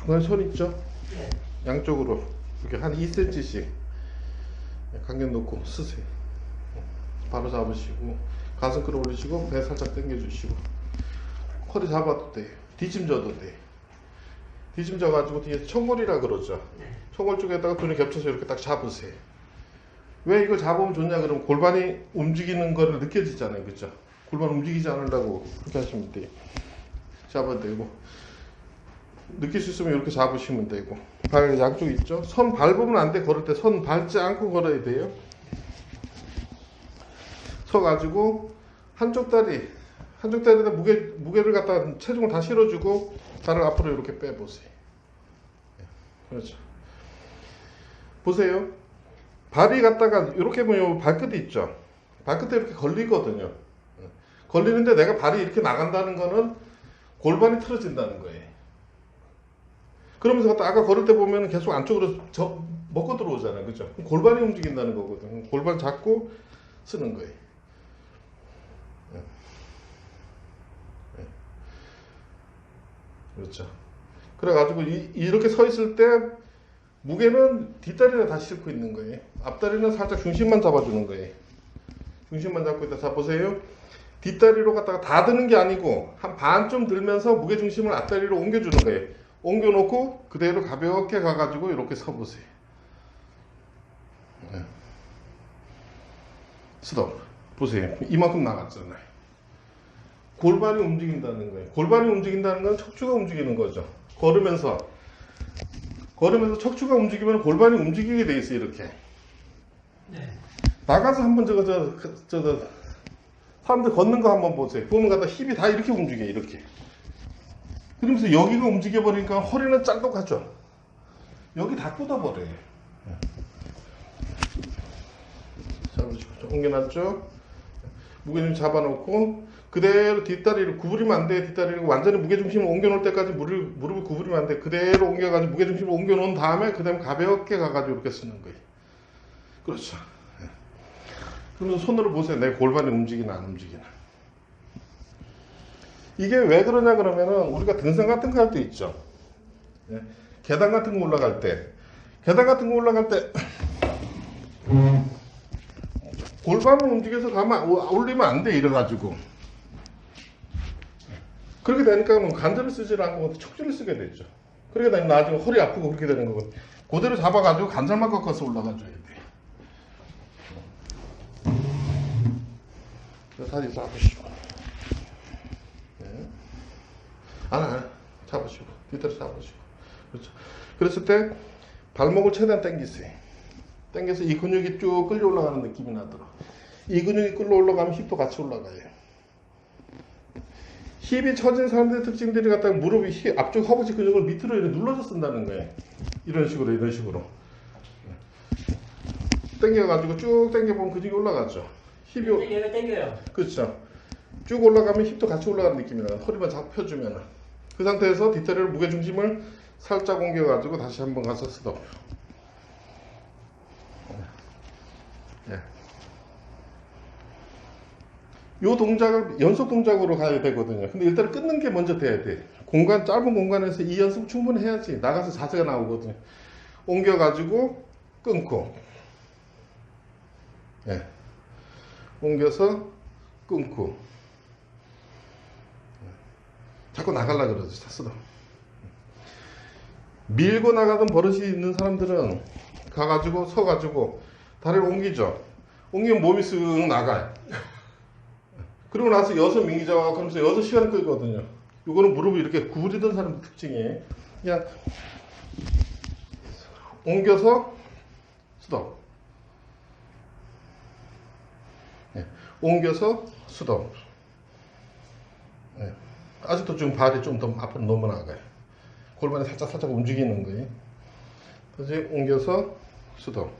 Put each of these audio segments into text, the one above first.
중간에 선 있죠? 네. 양쪽으로 이렇게 한 2cm씩 간격 놓고 쓰세요. 바로 잡으시고 가슴 끌어올리시고 배 살짝 당겨주시고 허리 잡아도 돼요. 뒤짐져도 돼요. 뒤짐져 가지고 뒤에 청골이라 그러죠. 네. 청골 쪽에다가 둘이 겹쳐서 이렇게 딱 잡으세요. 왜 이걸 잡으면 좋냐 그러면 골반이 움직이는 거를 느껴지잖아요. 그죠? 골반 움직이지 않으려고 그렇게 하시면 돼요. 잡아도 되고 느낄 수 있으면 이렇게 잡으시면 되고. 발 양쪽 있죠? 선 밟으면 안 돼. 걸을 때 선 밟지 않고 걸어야 돼요. 서가지고 한쪽 다리 한쪽 다리에다 무게, 무게를 갖다 체중을 다 실어주고 발을 앞으로 이렇게 빼보세요. 네, 그렇죠. 보세요. 발이 갖다가 이렇게 보면 발끝이 있죠? 발끝에 이렇게 걸리거든요. 네. 걸리는데 내가 발이 이렇게 나간다는 거는 골반이 틀어진다는 거예요 그러면서 갖다 아까 걸을 때 보면 계속 안쪽으로 저 먹고 들어오잖아요. 그죠? 골반이 움직인다는 거거든. 골반 잡고 쓰는 거예요. 네. 네. 그렇죠. 그래가지고 이, 이렇게 서 있을 때 무게는 뒷다리를 다 싣고 있는 거예요. 앞다리는 살짝 중심만 잡아주는 거예요. 중심만 잡고 있다. 자 보세요. 뒷다리로 갖다가 다 드는 게 아니고 한 반쯤 들면서 무게 중심을 앞다리로 옮겨주는 거예요. 옮겨놓고 그대로 가볍게 가가지고 이렇게 서보세요. 네. 스톱. 보세요. 이만큼 나갔잖아요. 골반이 움직인다는 거예요. 골반이 움직인다는 건 척추가 움직이는 거죠. 걸으면서 걸으면서 척추가 움직이면 골반이 움직이게 돼 있어요. 이렇게. 네. 나가서 한번 저거 저, 그, 저, 저 사람들 걷는 거 한번 보세요. 보면 갖다 힙이 다 이렇게 움직여 이렇게. 그러면서 여기가 움직여 버리니까 허리는 짤독하죠. 여기 다 뻗어버려요. 잡으시고 옮겨놨죠. 무게 좀 잡아놓고 그대로 뒷다리를 구부리면 안 돼. 뒷다리를 완전히 무게 중심을 옮겨놓을 때까지 무릎, 무릎을 구부리면 안 돼. 그대로 옮겨가지고 무게 중심을 옮겨놓은 다음에 그 다음 에 가볍게 가가지고 이렇게 쓰는 거예요. 그렇죠. 예. 그러면서 손으로 보세요. 내 골반이 움직이나 안 움직이나. 이게 왜 그러냐 그러면은 우리가 등산 같은 거 할 때 있죠. 예. 계단 같은 거 올라갈 때 계단 같은 거 올라갈 때 골반을 움직여서 가만 올리면 안 돼 이래가지고 그렇게 되니까 뭐 관절을 쓰지 않고 척추를 쓰게 되죠. 그렇게 되면 나중에 허리 아프고 그렇게 되는 거거든. 그대로 잡아가지고 관절만 꺾어서 올라가줘야 돼. 다리 잡으시고. 네. 안, 안. 잡으시고. 뒷다리 잡으시고. 그렇죠. 그랬을 때 발목을 최대한 당기세요. 당겨서 이 근육이 쭉 끌려 올라가는 느낌이 나도록. 이 근육이 끌려 올라가면 힙도 같이 올라가요. 힙이 처진 사람들의 특징들이 갖다가 무릎이 힙, 앞쪽 허벅지 근육을 밑으로 이렇게 눌러서 쓴다는 거예요. 이런 식으로, 이런 식으로. 당겨가지고 쭉 당겨보면 근육이 올라가죠. 힙이, 올- 얘가 땡겨요. 그렇죠. 쭉 올라가면 힙도 같이 올라가는 느낌이 나요. 허리만 잡 펴주면. 그 상태에서 뒷다리를 무게중심을 살짝 옮겨가지고 다시 한번 가서 스톱. 예. 요 동작을 연속 동작으로 가야 되거든요. 근데 일단 끊는 게 먼저 돼야 돼. 공간, 짧은 공간에서 이 연습 충분히 해야지. 나가서 자세가 나오거든요. 옮겨 가지고 끊고. 예. 옮겨서 끊고 자꾸 나갈라 그러지 스스로 밀고 나가던 버릇이 있는 사람들은 가가지고 서가지고 다리를 옮기죠. 옮기면 몸이 쓱 나가요. 그리고 나서 여섯 민기자 그러면서 여섯 시간을 끌거든요. 이거는 무릎을 이렇게 구부리던 사람 특징이에요. 그냥 옮겨서 스톱 예, 옮겨서 수동. 예, 아직도 좀 발이 좀 더 앞으로 넘어나가요. 골반이 살짝 살짝 움직이는 거예요. 다시 옮겨서 수동.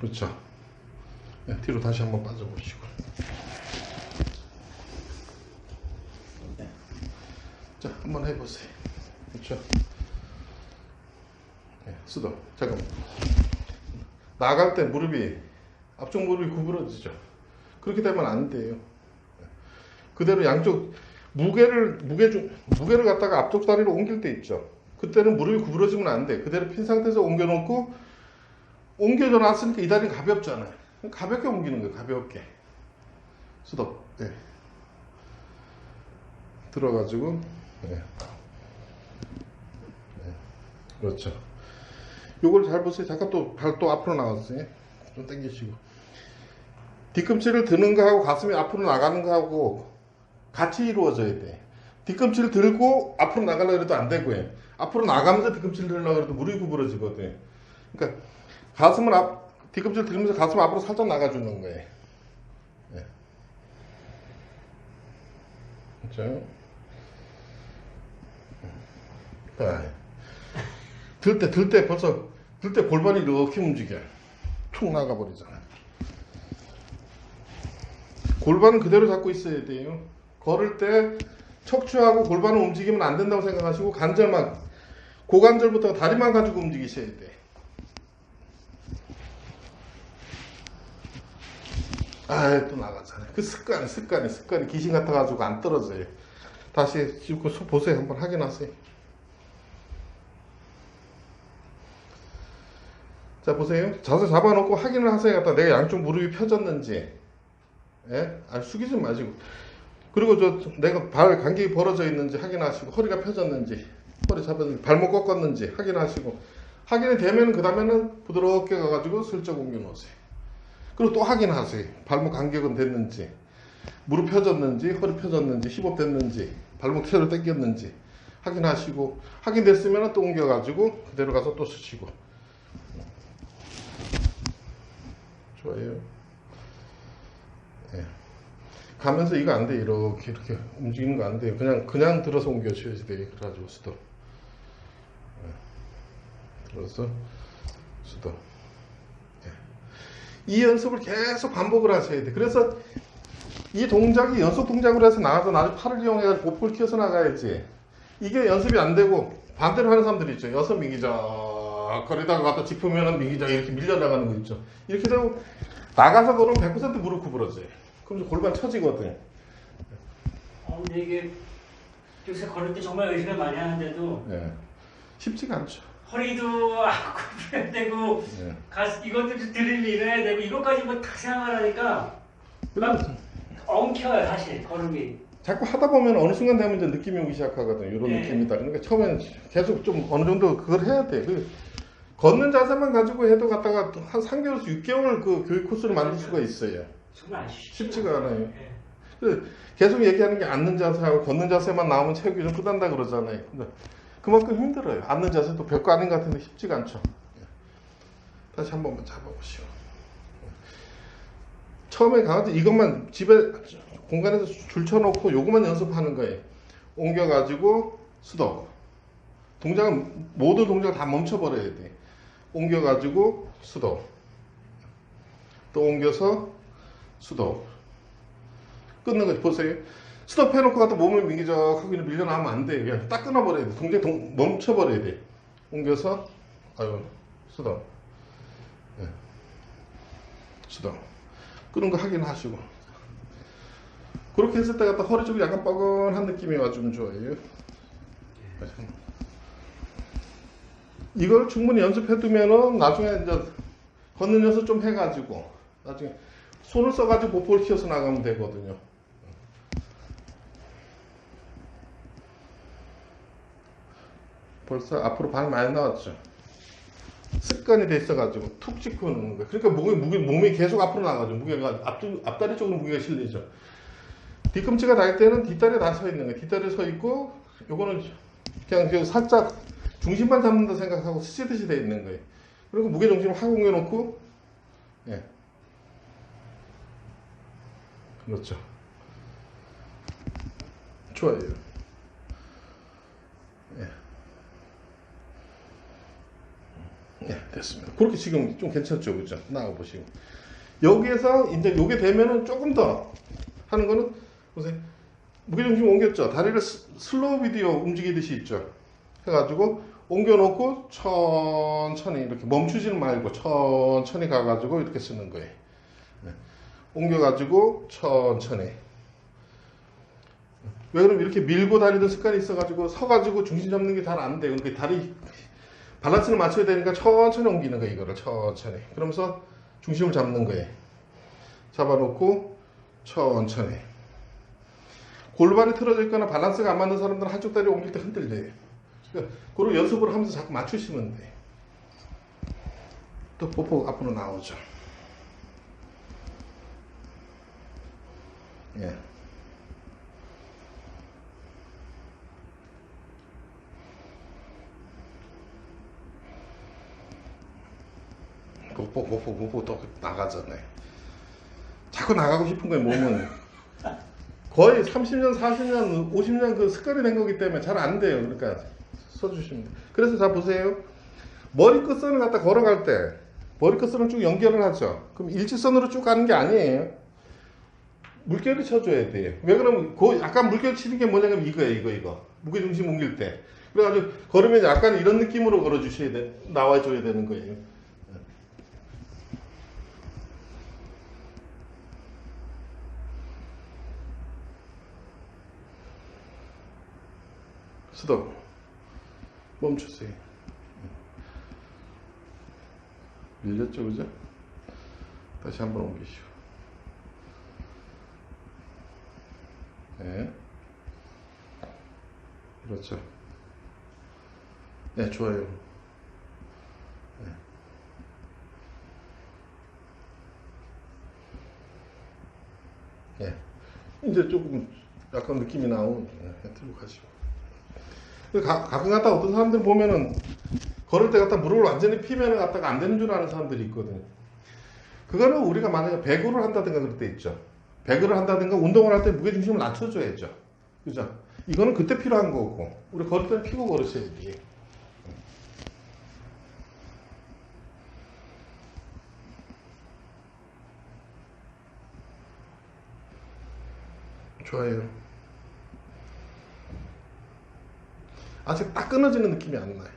그렇죠. 예, 뒤로 다시 한번 빠져보시고. 예. 자, 한번 해보세요. 그렇죠. 예, 수동. 잠깐만. 나갈 때 무릎이 앞쪽 무릎이 구부러지죠. 그렇게 되면 안 돼요. 그대로 양쪽 무게를 무게 중 무게를 갖다가 앞쪽 다리로 옮길 때 있죠. 그때는 무릎이 구부러지면 안 돼. 그대로 핀 상태에서 옮겨놓고 옮겨져 놨으니까 이 다리는 가볍잖아요. 가볍게 옮기는 거예요. 가볍게. 수덕. 네. 들어가지고. 네. 네. 그렇죠. 요걸 잘 보세요. 잠깐 또 발 또 앞으로 나갔어요. 좀 당기시고. 뒤꿈치를 드는 거하고 가슴이 앞으로 나가는 거하고 같이 이루어져야 돼. 뒤꿈치를 들고 앞으로 나가려고 해도 안 되고요. 앞으로 나가면서 뒤꿈치를 들려고 해도 무릎이 구부러지거든. 그러니까 가슴을 앞, 뒤꿈치를 들면서 가슴 앞으로 살짝 나가주는 거예요. 네. 그렇죠? 아, 들 때, 들 때 벌써, 들 때 골반이 이렇게 움직여. 툭 나가버리잖아. 골반은 그대로 잡고 있어야 돼요. 걸을 때 척추하고 골반을 움직이면 안 된다고 생각하시고 관절만 고관절부터 다리만 가지고 움직이셔야 돼. 아, 또 나가잖아요. 그 습관이, 습관이, 습관이 귀신 같아가지고 안 떨어져요. 다시 지금 그 보세요. 한번 확인하세요. 자, 보세요. 자세 잡아놓고 확인을 하세요. 내가 양쪽 무릎이 펴졌는지. 예? 아, 숙이지 마시고. 그리고 저 내가 발 간격이 벌어져 있는지 확인하시고 허리가 펴졌는지 허리 잡았는지 발목 꺾었는지 확인하시고 확인이 되면 그 다음에는 부드럽게 가가지고 슬쩍 옮겨 놓으세요. 그리고 또 확인하세요. 발목 간격은 됐는지 무릎 펴졌는지 허리 펴졌는지 힙업 됐는지 발목 채로 당겼는지 확인하시고 확인됐으면 또 옮겨가지고 그대로 가서 또 쓰시고 좋아요. 예. 가면서 이거 안 돼. 이렇게 이렇게 움직이는 거 안 돼요. 그냥 그냥 들어서 옮겨 줘야지 돼. 그래가지고 수도. 예. 들어서 수도. 예. 이 연습을 계속 반복을 하셔야 돼. 그래서 이 동작이 연속 동작으로 해서 나가서 나중에 팔을 이용해 복부를 키워서 나가야지. 이게 연습이 안 되고 반대로 하는 사람들이 있죠. 여섯 미기적 거리다가 갖다 짚으면은 미기적 이렇게 밀려 나가는 거 있죠. 이렇게 되고 나가서 걸으면 100% 무릎 구부러져요. 그럼 골반 처지거든. 어, 근데 이게 요새 걸을 때 정말 열심히 많이 하는데도 예. 쉽지가 않죠. 허리도 불려야 되고 예. 가스 이것도 드릴 일해야 되고 이것까지 뭐 다 생각하니까 막 엉켜요 사실 걸음이. 자꾸 하다 보면 어느 순간 되면 이제 느낌이 오기 시작하거든. 이런 네. 느낌이다. 그러니까 처음에는 계속 좀 어느 정도 그걸 해야 돼. 그 걷는 자세만 가지고 해도 갔다가 한 3개월에서 6개월 그 교육 코스를 만들 수가 있어요. 정말. 쉽지가 않아요. 예. 그 계속 얘기하는 게 앉는 자세하고 걷는 자세만 나오면 체육이 좀 끝난다 그러잖아요. 그만큼 힘들어요. 앉는 자세도 별거 아닌 것 같은데 쉽지가 않죠. 예. 다시 한 번만 잡아보시오. 처음에 강아지 이것만 집에 공간에서 줄 쳐놓고 요것만 연습하는 거예요. 옮겨가지고 수덕. 동작은 모든 동작을 다 멈춰버려야 돼. 옮겨가지고 수덕. 또 옮겨서 수덕. 끊는 거지 보세요. 스톱 해놓고 갖다 몸을 미기적하고 밀려나면 안 돼. 그냥 딱 끊어버려야 돼. 동작 동, 멈춰버려야 돼. 옮겨서 아유 스톱. 네. 스톱. 끄는 거 확인하시고. 그렇게 했을 때 갖다 허리 쪽이 약간 뻐근한 느낌이 와주면 좋아요. 이걸 충분히 연습해 두면은 나중에 이제 걷는 연습 좀 해가지고 나중에 손을 써가지고 보폭을 키워서 나가면 되거든요. 벌써 앞으로 발 많이 나왔죠. 습관이 돼 있어가지고 툭 찍고 오는 거예요. 그러니까 목이, 무게, 몸이 계속 앞으로 나가죠. 무게가 앞, 앞다리 쪽으로 무게가 실리죠. 뒤꿈치가 닿을 때는 뒷다리에 다 서 있는 거예요. 뒷다리에 서 있고, 요거는 그냥 그 살짝 중심만 잡는다 생각하고 스치듯이 돼 있는 거예요. 그리고 무게 중심을 확 옮겨놓고, 예. 그렇죠. 좋아요. 예. 예, 됐습니다. 그렇게 지금 좀 괜찮죠, 그죠? 나가 보시고 여기에서 이제 요게 되면은 조금 더 하는 거는 보세요. 무게 중심 옮겼죠. 다리를 스- 슬로우 비디오 움직이듯이 있죠. 해가지고 옮겨놓고 천천히 이렇게 멈추지는 말고 천천히 가가지고 이렇게 쓰는 거예요. 네. 옮겨가지고 천천히 왜 그러면 이렇게 밀고 다니던 습관이 있어가지고 서가지고 중심 잡는 게 잘 안 돼. 그러니까 다리 밸런스를 맞춰야 되니까 천천히 옮기는 거야 이거를 천천히. 그러면서 중심을 잡는 거예요. 잡아놓고 천천히. 골반이 틀어져 있거나 밸런스가 안 맞는 사람들은 한쪽 다리 옮길 때 흔들려요. 그러니까 그런 연습을 하면서 자꾸 맞추시면 돼. 또 뽀뽀 앞으로 나오죠. 예. 뽀뽀 뽀뽀 뽀뽀 또 나가잖아요. 자꾸 나가고 싶은 거예요 몸은. 거의 30년, 40년, 50년 그 습관이 된 거기 때문에 잘 안 돼요. 그러니까 써주시면 돼요. 그래서 자 보세요. 머리 끝선을 갖다 걸어갈 때 머리 끝선을 쭉 연결을 하죠. 그럼 일직선으로 쭉 가는 게 아니에요. 물결을 쳐줘야 돼요. 왜 그러면 그 약간 물결 치는 게 뭐냐면 이거예요, 이거 이거 무게 중심 옮길 때. 그래가지고 걸으면 약간 이런 느낌으로 걸어주셔야 돼, 나와줘야 되는 거예요. 스톱. 멈추세요. 밀렸죠, 그죠? 다시 한번 옮기시오. 네. 그렇죠. 네, 좋아요. 네. 네. 이제 조금 약간 느낌이 나오면 네, 들고 가시고. 그 가, 가끔 갖다 어떤 사람들 보면은 걸을 때 갖다 무릎을 완전히 피면은 갖다가 안 되는 줄 아는 사람들이 있거든요. 그거는 우리가 만약에 배구를 한다든가 그럴 때 있죠. 배구를 한다든가 운동을 할 때 무게중심을 낮춰줘야죠. 그죠? 이거는 그때 필요한 거고, 우리 걸을 때는 피고 걸으셔야지. 좋아요. 아직 딱 끊어지는 느낌이 안 나요.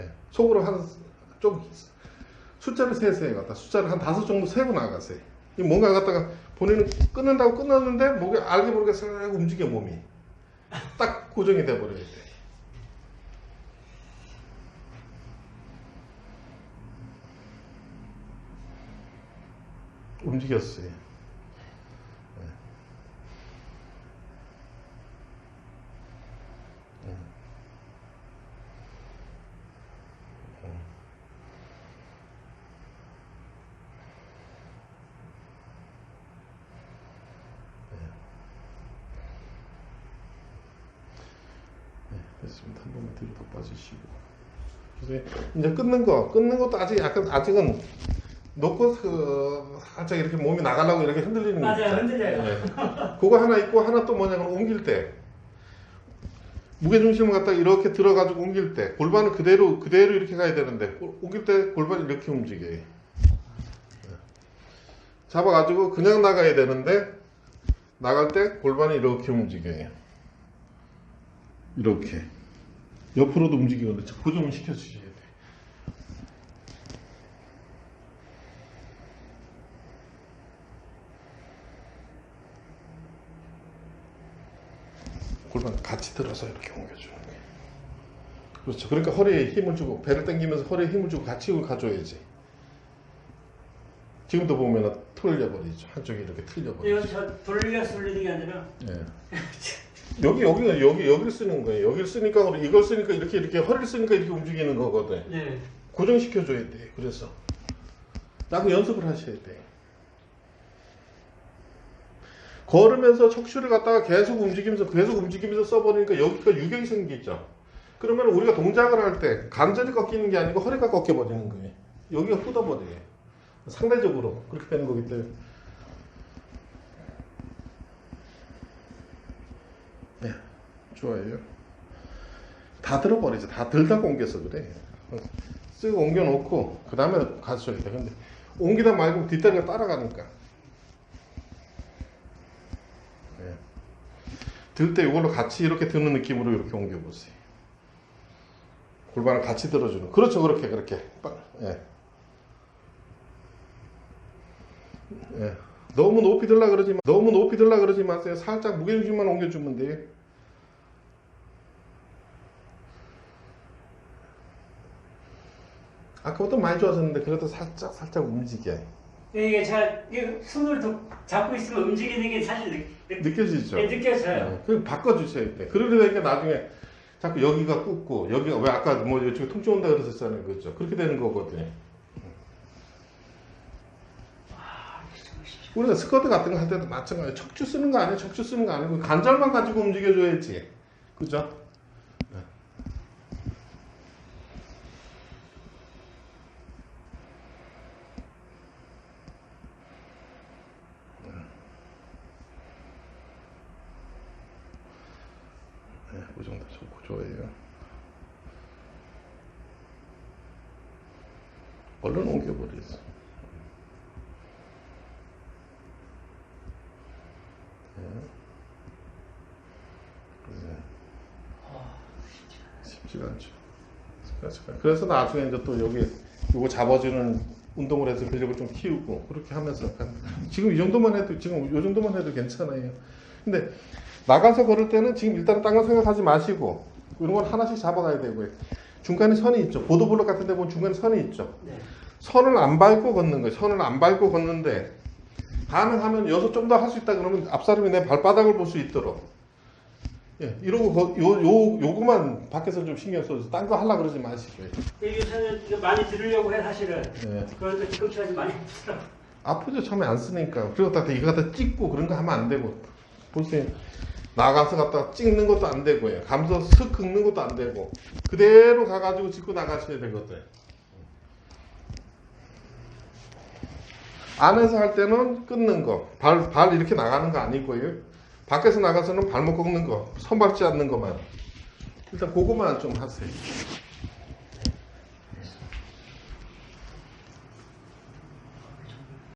예, 속으로 한 좀 숫자를 세세요. 갖다 숫자를 한 다섯 정도 세고 나가세요. 이 뭔가 갖다가 본인은 끊는다고 끊었는데 목에 알게 모르게 싹 움직여 몸이 딱 고정이 돼 버려야 돼. 움직였어요. 됐습니다. 한 번만 뒤로 더 빠지시고. 그래서 이제 끊는 거, 끊는 것도 아직 약간 아직은 놓고 그 살짝 이렇게 몸이 나가려고 이렇게 흔들리는 거 맞아요, 있죠. 흔들려요. 네. 그거 하나 있고 하나 또 뭐냐면 옮길 때 무게 중심을 갖다 가 이렇게 들어가지고 옮길 때 골반을 그대로 그대로 이렇게 가야 되는데 오- 옮길 때 골반이 이렇게 움직여요. 네. 잡아가지고 그냥 나가야 되는데 나갈 때 골반이 이렇게 움직여요. 이렇게 옆으로도 움직이거든요. 고정을 시켜주셔야 돼. 골반 같이 들어서 이렇게 옮겨주는 거예요. 그렇죠. 그러니까 허리에 힘을 주고 배를 당기면서 허리에 힘을 주고 같이 가줘야지. 지금도 보면 틀려버리죠. 한쪽이 이렇게 틀려버리죠. 이거 저 돌려 돌리는 게 아니라 예. 여기 여기가 여기 여기를 쓰는 거예요. 여기를 쓰니까 이걸 쓰니까 이렇게 이렇게 허리를 쓰니까 이렇게 움직이는 거거든. 네. 고정시켜 줘야 돼. 그래서 자꾸 연습을 하셔야 돼. 걸으면서 척추를 갖다가 계속 움직이면서 계속 움직이면서 써버리니까 여기가 유격이 생기죠. 그러면 우리가 동작을 할때 관절이 꺾이는 게 아니고 허리가 꺾여 버리는 거예요. 여기가 후더버려요. 상대적으로 그렇게 되는 거기 때문에. 네, 좋아요. 다 들어버리죠. 다 들다 옮겨서 그래. 쓱 옮겨놓고 그 다음에 가셔야 돼. 근데 옮기다 말고 뒷다리가 따라가니까. 네. 들때 이걸로 같이 이렇게 드는 느낌으로 이렇게 옮겨보세요. 골반을 같이 들어주는. 그렇죠, 그렇게 그렇게. 빠- 예. 예. 너무 높이 들라 그러지 마. 너무 높이 들라 그러지 마세요. 살짝 무게중심만 옮겨주면 돼요. 아까부터 많이 좋아졌는데 그래도 살짝 살짝 움직여. 이게 제가 이게 손을 더 잡고 있으면 움직이는 게 사실 느, 느, 느껴지죠? 네, 느껴져요. 네, 그 바꿔주셔야 돼. 그러려니까 나중에 자꾸 여기가 굽고 여기가 왜 아까 뭐 이쪽에 통증 온다 그랬었잖아요, 그렇죠? 그렇게 되는 거거든요. 우리가 스쿼트 같은 거 할 때도 마찬가지. 척추 쓰는 거 아니에요? 척추 쓰는 거 아니고 관절만 가지고 움직여줘야지, 그죠? 네. 네, 그 정도 좋고 좋아요. 얼른 옮겨버렸어. 네. 쉽지가 않죠. 쉽지가 않죠. 그래서 나중에 이제 또 여기 요거 잡아주는 운동을 해서 근력을 좀 키우고 그렇게 하면서 지금 이 정도만 해도 지금 이 정도만 해도 괜찮아요. 근데 나가서 걸을 때는 지금 일단은 딴 거 생각하지 마시고 이런 건 하나씩 잡아가야 되고요. 중간에 선이 있죠. 보도블록 같은 데 보면 중간에 선이 있죠. 네. 선을 안 밟고 걷는 거예요. 선을 안 밟고 걷는데 가능하면 여기서 좀 더 할 수 있다 그러면 앞사람이 내 발바닥을 볼 수 있도록 예, 이러고 거- 요, 요, 요거만 밖에서 좀 신경 써서 딴 거 하려 그러지 마시고요. 근데 요새는 이거 많이 들으려고 해 사실은. 예. 그러니까 뒤꿈치가 좀 많이 아프더라고. 아프죠. 처음에 안 쓰니까. 그리고 다 이거 갖다 찍고 그런 거 하면 안 되고. 보세요. 나가서 갖다 찍는 것도 안 되고요. 감서 슥 긁는 것도 안 되고. 그대로 가가지고 짚고 나가셔야 되거든. 안에서 할 때는 끊는 거. 발, 발 이렇게 나가는 거 아니고요. 밖에서 나가서는 발목 꺾는 거. 손 밟지 않는 것만. 일단 그거만 좀 하세요.